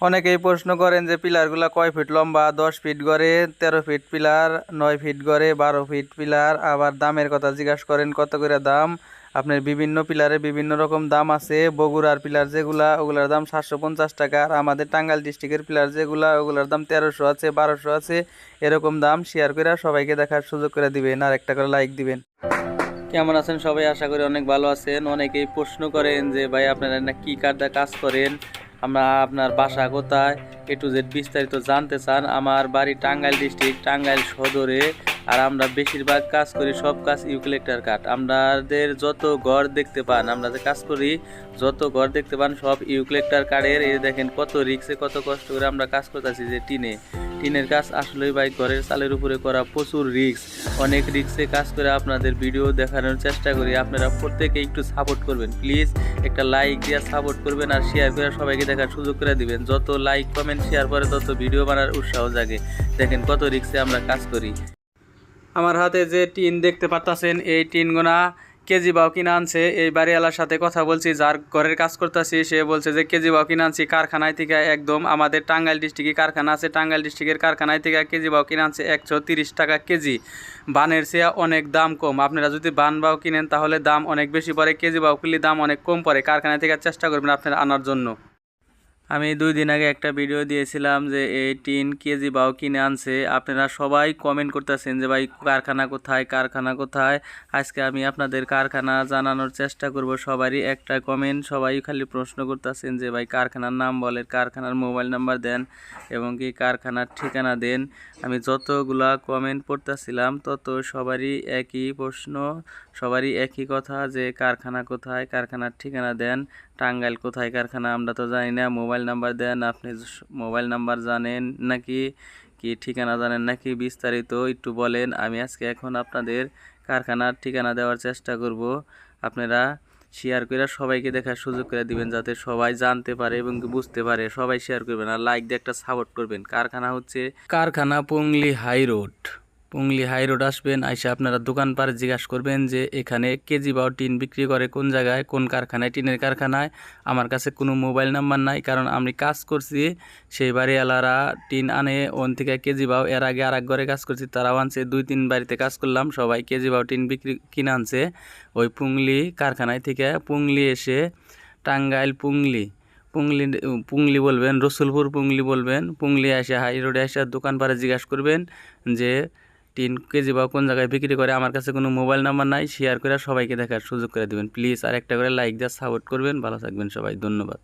অনেকেই প্রশ্ন করেন যে পিলারগুলা কয় ফিট লম্বা? দশ ফিট গড়ে, তেরো ফিট পিলার, নয় ফিট গড়ে, বারো ফিট পিলার। আবার দামের কথা জিজ্ঞাসা করেন, কত করে দাম? আপনার বিভিন্ন পিলারে বিভিন্ন রকম দাম আছে। বগুড়ার পিলার যেগুলা, ওগুলার দাম সাতশো পঞ্চাশ টাকা। আর আমাদের টাঙ্গাইল ডিস্ট্রিক্টের পিলার যেগুলা, ওগুলার দাম তেরোশো আছে, বারোশো আছে। এরকম দাম শেয়ার করে সবাইকে দেখার সুযোগ করে দিবেন আর একটা করে লাইক দিবেন। কেমন আছেন সবাই? আশা করি অনেক ভালো আছেন। অনেকেই প্রশ্ন করেন যে, ভাই, আপনারা না কি কার্ডটা কাজ করেন? আমরা আপনার বাসা কোথায় এ টু জেড বিস্তারিত জানতে চান, আমার বাড়ি টাঙ্গাইল ডিস্ট্রিক্ট টাঙ্গাইল সদরে। আর আমরা বেশিরভাগ কাজ করি সব কাজ ইউকলেক্টার কাঠ। আমাদের যত ঘর দেখতে পান আমরা যে কাজ করি, যত ঘর দেখতে পান সব ইউক্লেক্টার কাঠের। এই দেখেন কত রিক্সে কত কষ্ট করে আমরা কাজ করতেছি যে টিনে। টিনের কাজ আসলেই ভাই ঘরের চালের উপরে করা প্রচুর রিক্স অনেক রিক্সে কাজ করে আপনাদের ভিডিও দেখানোর চেষ্টা করি। আপনারা প্রত্যেকে একটু সাপোর্ট করবেন। প্লিজ একটা লাইক দিয়ে সাপোর্ট করবেন আর শেয়ার করে সবাইকে দেখার সুযোগ করে দিবেন। যত লাইক কমেন্ট শেয়ার করে তত ভিডিও বানার উৎসাহ জাগে। দেখেন কত রিক্সে আমরা কাজ করি। আমার হাতে যে টিন দেখতে পারতাছেন, এই টিনগুনা কেজি বাউ কিনে আনছে। এই বাড়িওয়ালার সাথে কথা বলছি, যার ঘরের কাজ করতেছি, সে বলছে যে কেজি বাউ কিনে আনছি, কারখানায় থেকে একদম আমাদের টাঙ্গাইল ডিস্ট্রিক্টে কারখানা আছে, টাঙ্গাইল ডিস্ট্রিক্টের কারখানায় থেকে কেজি বাউ কিনে আনছে, একশো তিরিশ টাকা কেজি। বানের চেয়ে অনেক দাম কম। আপনারা যদি বান বাউ কিনেন, তাহলে দাম অনেক বেশি পড়ে কেজি বাউ কিনলে দাম অনেক কম পড়ে। কারখানায় থেকে চেষ্টা করবেন আপনারা আনার জন্য। আমি দুই দিন আগে একটা ভিডিও দিয়েছিলাম যে এই টিন কেজি বাউ কিনে আনছে। আপনারা সবাই কমেন্ট করতেছেন যে, ভাই, কারখানা কোথায়? কারখানা কোথায়? আজকে আমি আপনাদের কারখানা জানানোর চেষ্টা করব। সবারই একটা কমেন্ট সবাই খালি প্রশ্ন করতেছেন যে, ভাই, কারখানার নাম বলেন, কারখানার মোবাইল নাম্বার দেন এবং কি কারখানার ঠিকানা দেন? আমি যতগুলা কমেন্ট পড়তেছিলাম, তত সবারই একই প্রশ্ন, সবারই একই কথা যে, কারখানা কোথায়? কারখানার ঠিকানা দেন। টাঙ্গাইল কোথায় কারখানা? আমরা তো জানি না মোবাইল নাম্বার দেন, আপনি মোবাইল নাম্বার জানেন নাকি, কি ঠিকানা জানেন নাকি বিস্তারিত একটু বলেন। আমি আজকে এখন আপনাদের কারখানার ঠিকানা দেওয়ার চেষ্টা করব। আপনারা শেয়ার করে সবাইকে দেখার সুযোগ করে দিবেন যাতে সবাই জানতে পারে এবং বুঝতে পারে। সবাই শেয়ার করবেন আর লাইক দিয়ে একটা সাপোর্ট করবেন। কারখানা হচ্ছে কারখানা Pungli high road Pungli high road আসবেন, আইসা আপনারা দোকান পারে জিজ্ঞাসা করবেন যে এখানে কেজি বাও টিন বিক্রি করে কোন জায়গায়, কোন কারখানায়, টিনের কারখানায়। আমার কাছে কোনো মোবাইল নাম্বার নাই, কারণ আমি কাজ করছি, সেই বাড়িওয়ালারা টিন আনে ওন থেকে কেজি বাও এর আগে আর এক ঘরে কাজ করছি, তারাও আনছে, দুই তিন বাড়িতে কাজ করলাম, সবাই কেজি বাও টিন বিক্রি কিনে আনছে। ওই পুংলি কারখানায় থেকে পুংলি এসে টাঙ্গাইল পুংলি পুংলি পুংলি বলবেন, রসুলপুর পুংলি বলবেন, পুংলি এসে হাই রোডে এসে দোকান পারে জিজ্ঞাসা করবেন যে তিন কেজি বা কোন জায়গায় বিক্রি করে আমার কাছে কোনো মোবাইল নাম্বার নাই শেয়ার করে সবাইকে দেখার সুযোগ করে দেবেন। প্লিজ আর একটা করে লাইক দিয়ে সাপোর্ট করবেন। ভালো থাকবেন সবাই, ধন্যবাদ।